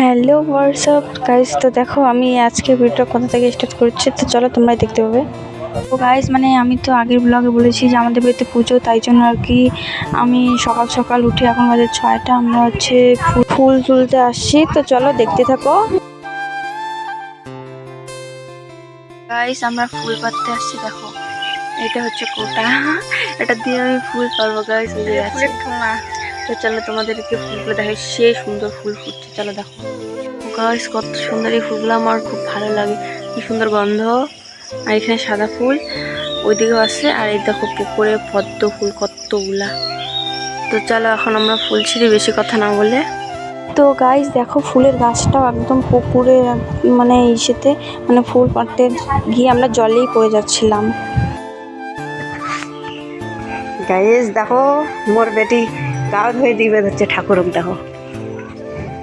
Hello WhatsApp. Guys তো দেখো, আমি আজকে ভিডিওটা কোথা থেকে স্টার্ট করছি, তো চলো তোমরাই দেখতে পাবে। তো গাইজ মানে আমি তো আগের ব্লগে বলেছি যে আমাদের বাড়িতে পুজো, তাই জন্য আর কি আমি সকাল সকাল উঠে এখন বাজে ছয়টা, আমরা হচ্ছে ফুল তুলতে আসছি। তো চলো দেখতে থাকো। গাইস আমরা ফুল পাততে আসছি, দেখো। এটা হচ্ছে কোটা। এটা দিয়ে আমি ফুল পারব গাইস তো চলো তোমাদেরকে ফুলগুলো দেখো সে সুন্দর ফুল ফুটছে, চলো দেখো। গাইস কত সুন্দর এই ফুলগুলো আমার খুব ভালো লাগে। কি সুন্দর গন্ধ। আর এখানে সাদা ফুল, ওইদিকেও আছে। আর এই দেখো পুকুরে পদ্ম ফুল, কতগুলা। তো চলো এখন আমরা ফুল ছিঁড়ি, বেশি কথা না বলে। তো গাইস দেখো ফুলের গাছটাও একদম পুকুরে মানে ইসেতে মানে ফুল পাড়তে গিয়ে আমরা জলেই পড়ে যাচ্ছিলাম। গাইজ দেখো মোর বেটি গা ধুয়ে দিবে হচ্ছে ঠাকুরক দেখো।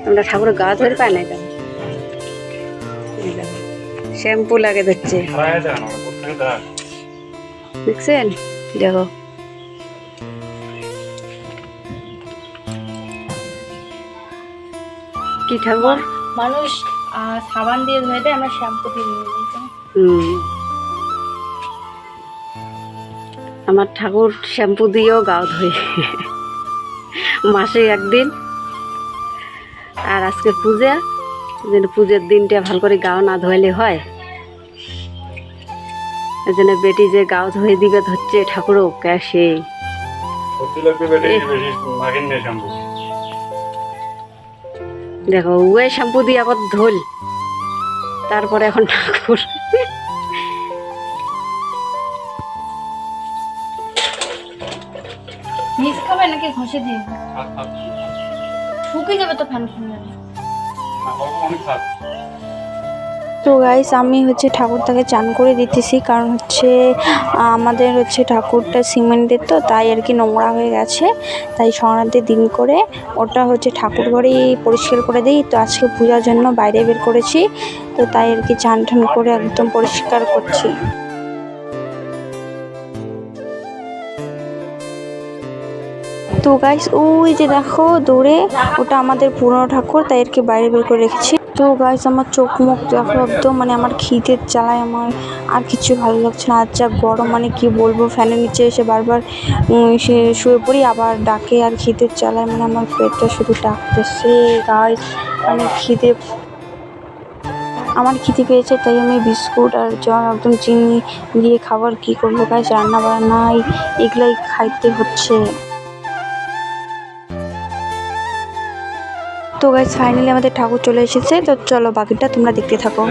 আমরা ঠাকুর গা ধরে পাই না দেখো। শ্যাম্পু লাগে দিচ্ছে দেখছেন? দেখো। কি ঠাকুর? মানুষ সাবান দিয়ে ধুয়ে দেয় আমরা শ্যাম্পু দিয়ে হুম। আমার ঠাকুর শ্যাম্পু দিয়েও গাও ধুই মাসে একদিন। আর আজকে পূজা যেন পুজোর দিনটা ভালো করে গাও না ধোয়ালে হয়। এই জন্য বেটি যে গাও ধুয়ে দিবে ধরছে ঠাকুরও শ্যাম্পু দেখো ওয়ে শ্যাম্পু দিয়ে আবার ধোল। তারপরে এখন ঠাকুর। মিস খাবে নাকি ঘষে দিয়ে? শুকিয়ে যাবে তো ফ্যান ফ্যান তো গাইস আমি হচ্ছে ঠাকুরটাকে চান করে দিতেছি কারণ হচ্ছে আমাদের হচ্ছে ঠাকুরটা সিমেন্টের তো তাই আর কি নোংরা হয়ে গেছে। তাই সংক্রান্তির দিন করে ওটা হচ্ছে ঠাকুর ঘরেই পরিষ্কার করে দিই। তো আজকে পূজার জন্য বাইরে বের করেছি তো তাই আর কি চান টান করে একদম পরিষ্কার করছি। তো গাইস ওই যে দেখো, দূরে ওটা আমাদের পুরনো ঠাকুর, তাই আর কি বাইরে বের করে রেখেছি। তো গাইস আমার চোখ মুখ দেখো একদম মানে আমার খিদের জ্বালায় আমার, আর কিছু ভালো লাগছে না। আর যা গরম মানে কি বলব, ফ্যানের নিচে এসে বারবার সে শুয়ে পড়ি, আবার ডাকে, আর খিদের জ্বালায় মানে আমার পেটটা শুধু ডাকতেছে গাইস মানে খিদে। আমার খিদে পেয়েছে, তাই আমি বিস্কুট আর জল একদম চিনি দিয়ে খাবার কি করব গাইস রান্না বান্নাই এগুলাই খাইতে হচ্ছে। তো গাইজ ফাইনালি আমাদের ঠাকুর চলে এসেছে। তো চলো বাকিটা তোমরা দেখতে থাকো।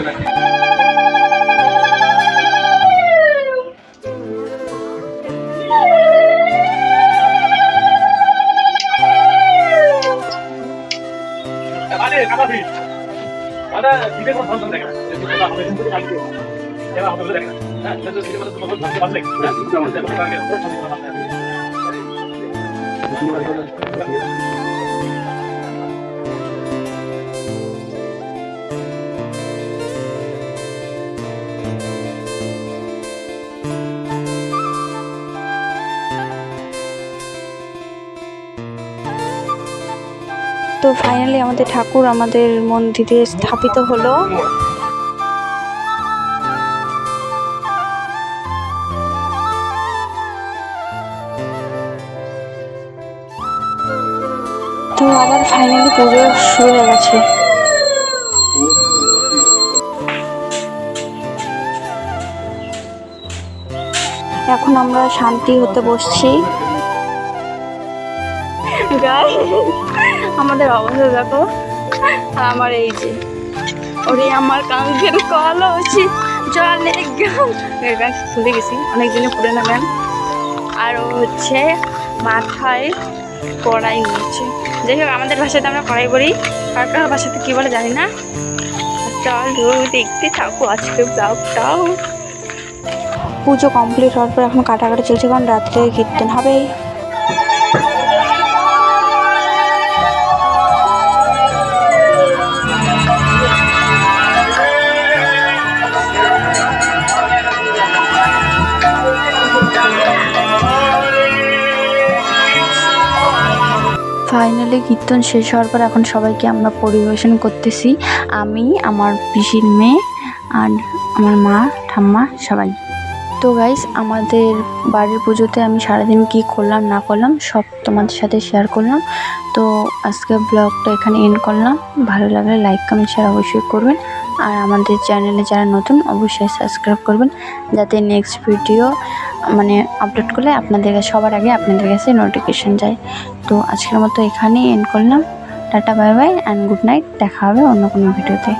তো ফাইনালি আমাদের ঠাকুর আমাদের মন্দিরে স্থাপিত হলো। তো আবার ফাইনালি পুজো শুরু হয়ে গেছে। এখন আমরা শান্তি হতে বসছি। আমাদের অবস্থা দেখো। আর আমার এই যে, ওরে আমার কাঙ্কের কলসি জলে গান ভুলে গেছি অনেক দিনে পুরোনো গান আর হচ্ছে মাথায় কড়াই নিয়েছে। যাই হোক, আমাদের ভাষাতে আমরা কড়াই বলি কার কার ভাষাতে কী বলে জানি না। চল দেখতে থাকো আজকে ব্লগটাও। পুজো কমপ্লিট হওয়ার পর এখন কাটাকাটি চলছে, কারণ রাত্রে কীর্তন হবে। ফাইনালি কীর্তন শেষ হওয়ার পর এখন সবাইকে আমরা পরিবেশন করতেছি। আমি, আমার পিসির মেয়ে আর আমার মা, ঠাম্মা, সবাই। তো গাইস আমাদের বাড়ির পুজোতে আমি সারাদিন কী করলাম, না করলাম, সব তোমাদের সাথে শেয়ার করলাম। তো আজকে ব্লগটা এখানে এন্ড করলাম। ভালো লাগলে লাইক কমেন্ট শেয়ার অবশ্যই করবেন। আর আমাদের চ্যানেলে যারা নতুন, অবশ্যই সাবস্ক্রাইব করবেন। যাতে নেক্সট ভিডিও মানে আপলোড করলে আপনাদের কাছে, সবার আগে আপনাদের কাছে নোটিফিকেশান যায়। তো আজকের মতো এখানেই এন্ড করলাম। Tata bye bye and good night দেখা হবে অন্য কোনো ভিডিওতে